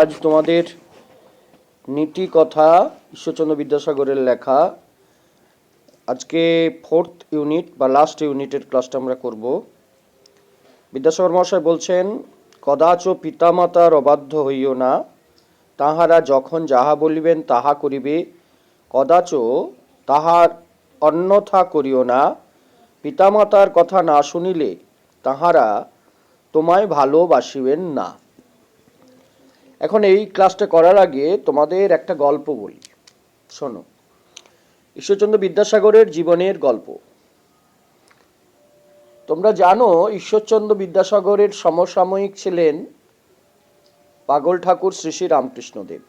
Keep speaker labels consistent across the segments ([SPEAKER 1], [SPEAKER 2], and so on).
[SPEAKER 1] আজ তোমাদের নীতি কথা ঈশ্বরচন্দ্র বিদ্যাসাগরের লেখা। আজকে ফোর্থ ইউনিট বা লাস্ট ইউনিটের ক্লাসটা আমরা করব। বিদ্যাসাগর মহাশয় বলছেন, কদাচ পিতামাতার অবাধ্য হইও না। তাহারা যখন যাহা বলিবেন তাহা করিবে। কদাচ তাহার অন্যথা করিও না। পিতামাতার কথা না শুনিলে তাহারা তোমায় ভালোবাসিবেন না। এখন এই ক্লাসটা করার আগে তোমাদের একটা গল্প বলি। শোনো। ঈশ্বরচন্দ্র বিদ্যাসাগরের জীবনের গল্প। তোমরা জানো ঈশ্বরচন্দ্র বিদ্যাসাগরের সমসাময়িক ছিলেন পাগল ঠাকুর শ্রী শ্রী রামকৃষ্ণদেব।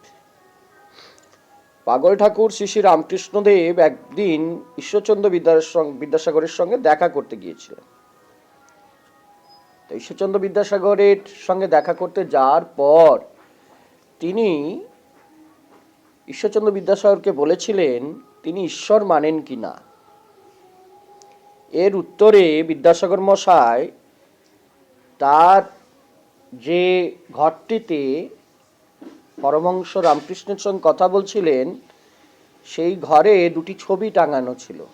[SPEAKER 1] পাগল ঠাকুর শ্রী শ্রী রামকৃষ্ণদেব একদিন ঈশ্বরচন্দ্র বিদ্যাস- বিদ্যাসাগরের সঙ্গে দেখা করতে গিয়েছিলেন। তো ঈশ্বরচন্দ্র বিদ্যাসাগরের সঙ্গে দেখা করতে যাওয়ার পর তিনি ঈশ্বরচন্দ্র বিদ্যাসাগরকে বলেছিলেন, তিনি ঈশ্বর মানেন কি না? এর উত্তরে বিদ্যাসাগর মশাই তার যে ঘরটিতে পরমংস রামকৃষ্ণের সঙ্গে কথা বলছিলেন, সেই ঘরে দুটি ছবি টাঙানো ছিল।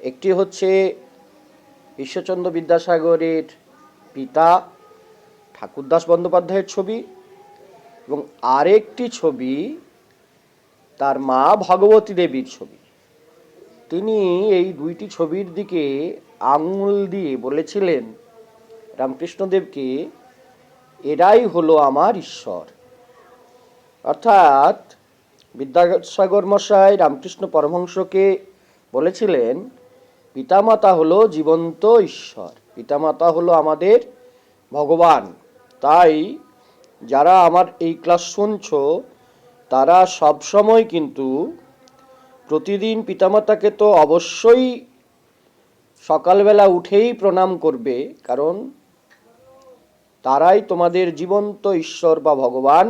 [SPEAKER 1] একটি হচ্ছে ঈশ্বরচন্দ্র বিদ্যাসাগরের পিতা ঠাকুরদাস বন্দ্যোপাধ্যায়ের ছবি এবং আরেকটি ছবি তার মা ভগবতী দেবীর ছবি। তিনি এই দুইটি ছবির দিকে আঙুল দিয়ে বলেছিলেন, রামকৃষ্ণদেবকে এরাই হলো আমার ঈশ্বর। অর্থাৎ বিদ্যাসাগর মশাই রামকৃষ্ণ পরমহংসকে বলেছিলেন, পিতামাতা হলো জীবন্ত ঈশ্বর, পিতামাতা হলো আমাদের ভগবান। তাই যারা আমার এই ক্লাস শুনছ, তারা সবসময় কিন্তু প্রতিদিন পিতামাতাকে তো অবশ্যই সকালবেলা উঠেই প্রণাম করবে, কারণ তারাই তোমাদের জীবন্ত ঈশ্বর বা ভগবান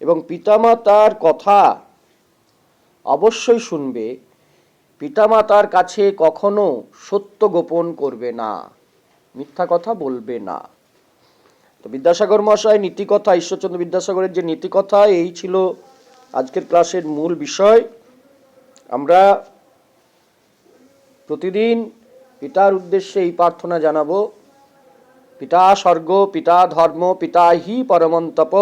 [SPEAKER 1] এবং পিতামাতার কথা অবশ্যই শুনবে। পিতামাতার কাছে কখনো সত্য গোপন করবে না, মিথ্যা কথা বলবে না। তো বিদ্যাসাগর মহাশয়, নীতিকথা, ঈশ্বরচন্দ্র বিদ্যাসাগরের যে নীতিকথা, এই ছিল আজকের ক্লাসের মূল বিষয়। আমরা প্রতিদিন পিতার উদ্দেশ্যে এই প্রার্থনা জানাব। পিতা স্বর্গ, পিতা ধর্ম পিতা হি পরমন্তপ,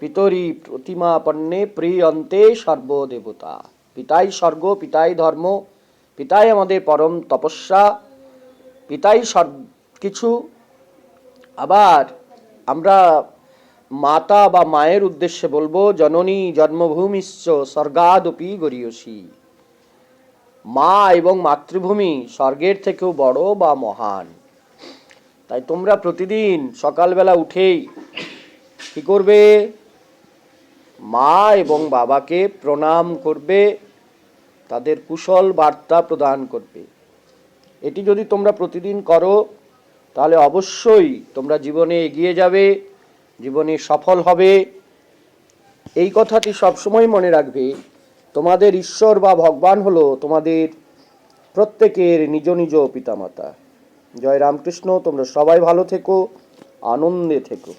[SPEAKER 1] পিতরি প্রতিমাপন্নে প্রিয়ন্তে সর্বদেবতা। পিতাই স্বর্গ, পিতাই ধর্ম, পিতাই আমাদের পরম তপস্যা, পিতাই সব কিছু। আবার আমরা মাতা বা মায়ের উদ্দেশ্যে বলব, জননী জন্মভূমিশ্চ স্বর্গাদপি গরিয়সী। মা এবং মাতৃভূমি স্বর্গের থেকেও বড় বা মহান। তাই তোমরা প্রতিদিন সকালবেলা উঠেই কি করবে? মা এবং বাবাকে প্রণাম করবে, তাদের কুশল বার্তা প্রদান করবে। এটি যদি তোমরা প্রতিদিন করো তাহলে অবশ্যই তোমরা জীবনে এগিয়ে যাবে, জীবনে সফল হবে। এই কথাটি সবসময় মনে রাখবে, তোমাদের ঈশ্বর বা ভগবান হলো তোমাদের প্রত্যেকের নিজ নিজ পিতামাতা। জয় রামকৃষ্ণ, তোমরা সবাই ভালো থেকো, আনন্দে থেকো।